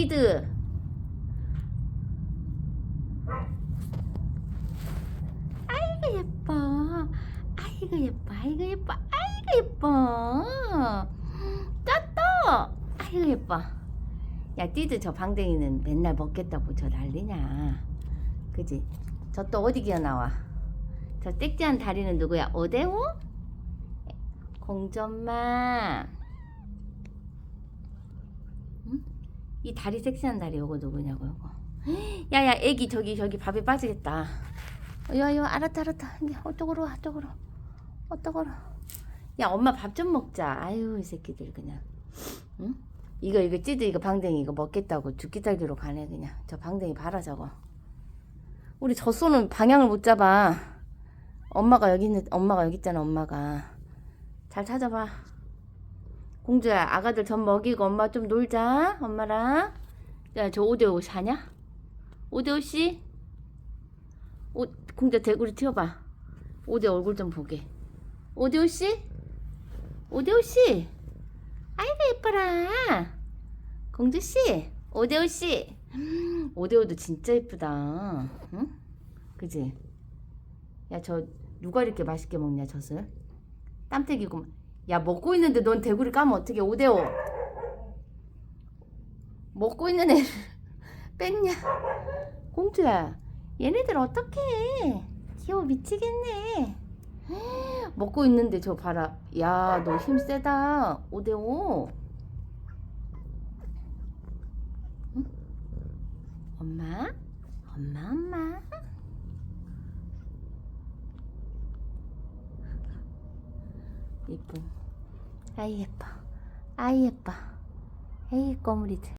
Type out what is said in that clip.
띠드. 아이고 예뻐. 아이고 예뻐. 아이고 예뻐. 아이고 예뻐. 따떠 아이고 예뻐. 야 띠드 저 방댕이는 맨날 먹겠다고 저 난리냐. 그지? 저 또 어디 기어 나와? 저 땡지한 다리는 누구야? 오대호? 공전마 응? 이 다리 섹시한 다리 요거 누구냐고 요거. 야야 애기 저기 저기 밥에 빠지겠다. 야야 알았다 알았다. 어떡으로 와 어떡으로. 어떡으로. 야 엄마 밥 좀 먹자. 아유 이 새끼들 그냥. 응? 이거 이거 찌드 이거 방댕이 이거 먹겠다고 죽기 살기로 가네 그냥. 저 방댕이 봐라 저거. 우리 젖소는 방향을 못 잡아. 엄마가 여기 있는 엄마가 여기 있잖아 엄마가. 잘 찾아봐 공주야 아가들 전 먹이고 엄마 좀 놀자. 엄마랑. 야 저 오대오 사냐? 오대오 씨? 오, 공주야 대구리 튀어봐. 오대오 얼굴 좀 보게. 오대오 씨? 오대오 씨? 아이고 예뻐라. 공주 씨 오대오 씨. 음, 오대오도 진짜 예쁘다. 응? 그지? 야 저 누가 이렇게 맛있게 먹냐 젖을? 땀때기고 야 먹고 있는데 넌 대구리 까면 어떻게 오대오? 먹고 있는 애를 뺐냐? 공주야 얘네들 어떡해? 귀여워 미치겠네. 먹고 있는데 저 봐라. 야 너 힘 세다 오대오. 응? 엄마? 엄마 엄마 예뻐 아이 예뻐. 아이 예뻐. 에이 꼬물이들